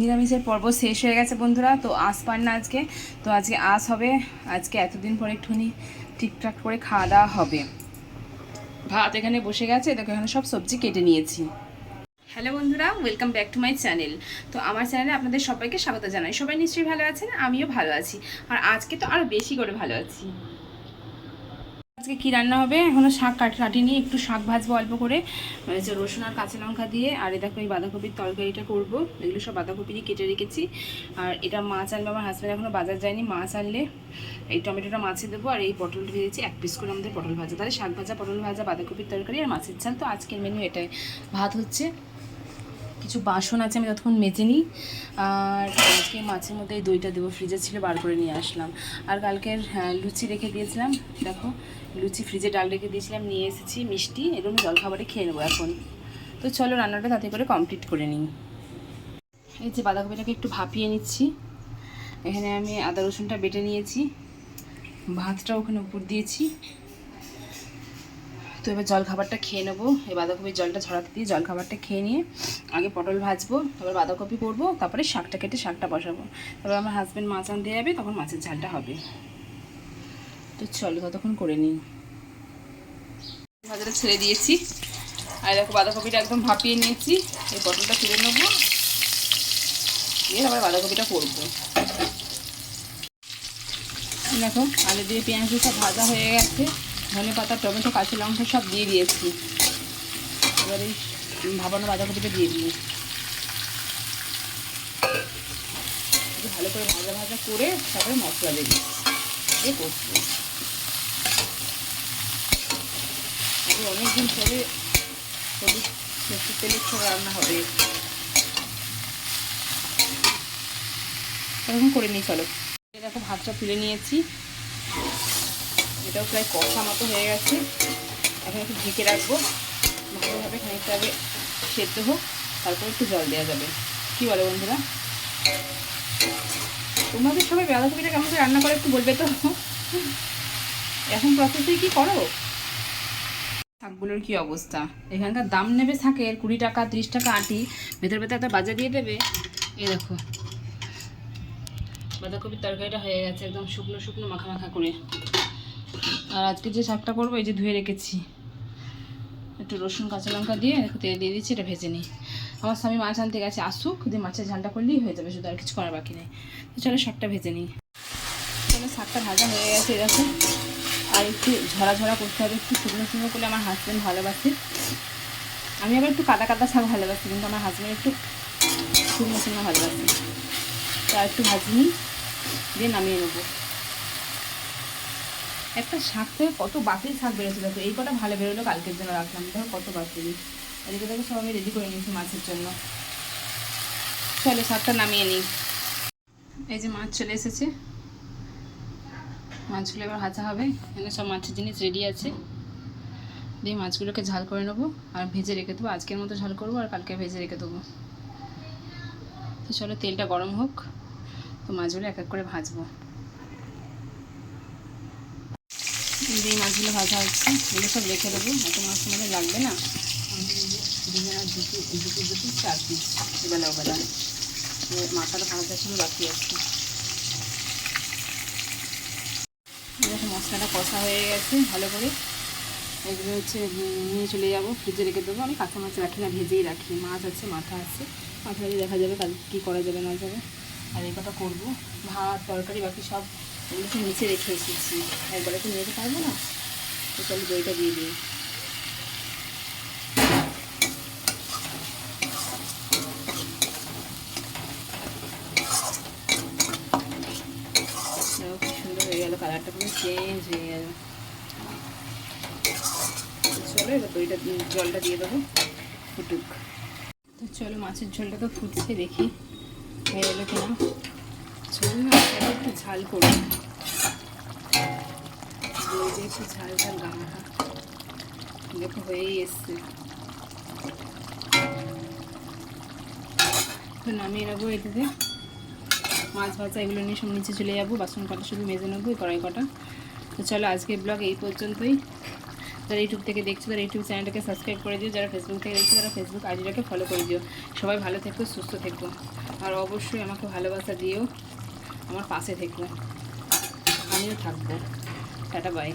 নিরামিষের পর্ব শেষ হয়ে গেছে বন্ধুরা, তো আস পান না আজকে। তো আজকে আস হবে, আজকে এতদিন পরে একটুখানি ঠিকঠাক করে খাওয়া দাওয়া হবে। ভাত এখানে বসে গেছে, দেখো এখানে সব সবজি কেটে নিয়েছি। হ্যালো বন্ধুরা welcome back to my channel তো আমার চ্যানেলে আপনাদের সবাইকে স্বাগত জানাই। সবাই নিশ্চয়ই ভালো আছেন? আমিও ভালো আছি। আর আজকে তো আরও বেশি করে ভালো আছি। আজকে কি রান্না হবে? এখনও শাক কাট কাটিনি, একটু শাক ভাজবো অল্প করে। যে রসুন আর কাঁচা লঙ্কা দিয়ে, আর দেখো এই বাঁধাকপির তরকারিটা করব। এগুলো সব বাঁধাকপি বাঁধাকপিরই কেটে রেখেছি। আর এটা মাছ আনবে আমার হাজব্যান্ড এখনও বাজার যায়নি। মাছ আনলে এই টমেটোটা মাছে দেবো, আর এই পটলটা দিয়েছি এক পিস করে আমাদের পটল ভাজা। তাহলে শাক ভাজা, পটল ভাজা, বাঁধাকপির তরকারি আর মাছের ঝাল। তো আজকের মেনু এটাই। ভাত হচ্ছে কিছু বাসন আছে আমি ততক্ষণ মেজে নিই। আর আজকে মাছের মধ্যে এই দইটা দেবো ফ্রিজে ছিল বার করে নিয়ে আসলাম। আর কালকের হ্যাঁ, লুচি রেখে দিয়েছিলাম দেখো লুচি ফ্রিজে ডাল রেখে দিয়েছিলাম নিয়ে এসেছি মিষ্টি এরকম জলখাবারে খেয়ে নেব এখন। তো চলো রান্নাটা তাতে করে কমপ্লিট করে নিই। এই যে বাঁধাকপিটাকে একটু ভাপিয়ে নিচ্ছি। এখানে আমি আদা রসুনটা বেটে নিয়েছি। ভাতটা ওখানে উপর দিয়েছি। তো এবার জল খাবারটা খেয়ে নেব। এই বাঁধাকপির জলটা ঝরাতে দিয়ে জল খাবারটা খেয়ে নিয়ে আগে পটল ভাজবো, তারপর বাঁধাকপি করব, তারপরে শাকটা কেটে শাকটা বসাবো। তারপর আমার হাজব্যান্ড মাছ আনতে যাবে, তখন মাছের ঝালটা হবে। তো চলো ততক্ষণ করে নিই। ভাজাটা ছেড়ে দিয়েছি। আর দেখো বাঁধাকপিটা একদম ভাপিয়ে নিয়েছি। এই পটলটা তুলে নেব। দিয়ে তারপরে বাঁধাকপিটা করব। দেখো আলু দিয়ে পেঁয়াজ ভাজা হয়ে গেছে। ধনে পাতা, টমেটো, কাঁচা লঙ্কা সব দিয়ে দিয়েছি। এবারে এই ভাপানো বাঁধাকপিটা দিয়ে দিই ভালো করে ভাজা ভাজা করে তারপরে মশলা দেবো এ আগে অনেকদিন পরে তেলের সব রান্না হবে। এরকম করে নিই, চলো। দেখো, ভাতটা তুলে নিয়েছি। এটাও প্রায় কষা মতো হয়ে গেছে। এখন একটু ঢেকে রাখব। ভালোভাবে খানিকটা আগে সেদ্ধ হোক, তারপর একটু জল দেওয়া যাবে। কি বলো বন্ধুরা? তোমাদের সবাই বাঁধাকপিটা কেমন করে রান্না করে একটু বলবে তো? এখন প্রসেসে কি করো? শাকগুলোর কি অবস্থা? এখানকার দাম নেবে শাকের কুড়ি টাকা, ত্রিশ টাকা, আটি। ভেতর ভেতর একটা বাজার দিয়ে দেবে। এই দেখো। বাঁধাকপির তরকারিটা হয়ে গেছে, একদম শুকনো শুকনো মাখা মাখা করে। আর আজকে যে শাকটা করব, এই যে ধুয়ে রেখেছি। একটু রসুন, কাঁচা লঙ্কা দিয়ে একটু তেল দিয়ে দিচ্ছি, এটা ভেজে নিই। আমার স্বামী মাছ আনতে গেছে, আসুক, দিয়ে মাছের ঝালটা করলেই হয়ে যাবে, শুধু আর কিছু করার বাকি নেই। তো চলো শাকটা ভেজে নিই। চলো শাকটা ভাজা হয়ে গেছে এরকম আর একটু ঝরা ঝরা করতে হবে, একটু শুকনো শুকনো করলে আমার হাজব্যান্ড ভালোবাসে। আমি আবার একটু কাদা কাদা শাক ভালোবাসি, কিন্তু আমার হাজব্যান্ড একটু শুকনো শুকনো ভালোবাসে। তো একটু ভাজি নিই, দিয়ে নামিয়ে নেব। একটা শাক থেকে কত বাতিল শাক বেরোচ্ছে দেখো। এই কটা ভালো বেরোলো, কালকের জন্য রাখলাম। দেখো কত বাতিল। এদিকে দেখো সব আমি রেডি করে নিয়েছি মাছের জন্য। চলো, শাকটা নামিয়ে নিই। এই যে মাছ চলে এসেছে। মাছগুলো এবার ভাজা হবে। এখানে সব মাছের জিনিস রেডি আছে। দিয়ে মাছগুলোকে ঝাল করে নেব। আর ভেজে রেখে দেবো। আজকের মতো ঝাল করব আর কালকে ভেজে রেখে দেবো। তো চলো, তেলটা গরম হোক। তো মাছগুলো এক এক করে ভাজবো। এই মাছগুলো ভাজা হচ্ছে, এগুলো সব রেখে দেবো। এত মাছ আমাদের লাগবে না। জন্য বাকি আছে। মশলাটা কষা হয়ে গেছে, ভালো করে। এগুলো হচ্ছে নিয়ে চলে যাব, ফ্রিজে রেখে দেবো। আমি কাঁচা মাছ রাখি না, ভেজেই রাখি। মাছ আছে, মাথা আছে। মাথা দেখা যাবে, কাল কী করা যাবে না যাবে। আর এই কথা করব। ভাত, তরকারি, বাকি সব তো নিচে রেখে এসেছি। একবারে তো নিয়ে যেতে পারব না। তো চলো দইটা দিয়ে দিই। কালারটা পুরো চেঞ্জ হয়ে গেল। চলো, এবার দইটা জলটা দিয়ে দেবো। ফুটুক। তো চলো, মাছের ঝোলটা তো ফুটছে, দেখি হয়ে গেলো কিনা। চল না। একটু ঝাল করব দিয়ে একটু ঝাল ঝাল গামাখা দেখো, হয়েই এসছে। তো নামিয়ে নেব এটাতে মাছ ভাজা এগুলো নিয়ে সব নিচে চলে যাব, বাসন কটা শুধু মেজে নেব কড়াই কটা। তো চলো, আজকের ব্লগ এই পর্যন্তই। যারা ইউটিউব থেকে দেখছ, তারা ইউটিউব চ্যানেলটাকে সাবস্ক্রাইব করে দিও। যারা ফেসবুক থেকে দেখছ, তারা ফেসবুক আইডিটাকে ফলো করে দিও। সবাই ভালো থেকো, সুস্থ থেকো। আর অবশ্যই আমাকে ভালোবাসা দিও। আমার পাশে থেকো। আমিও থাকব। Tata bye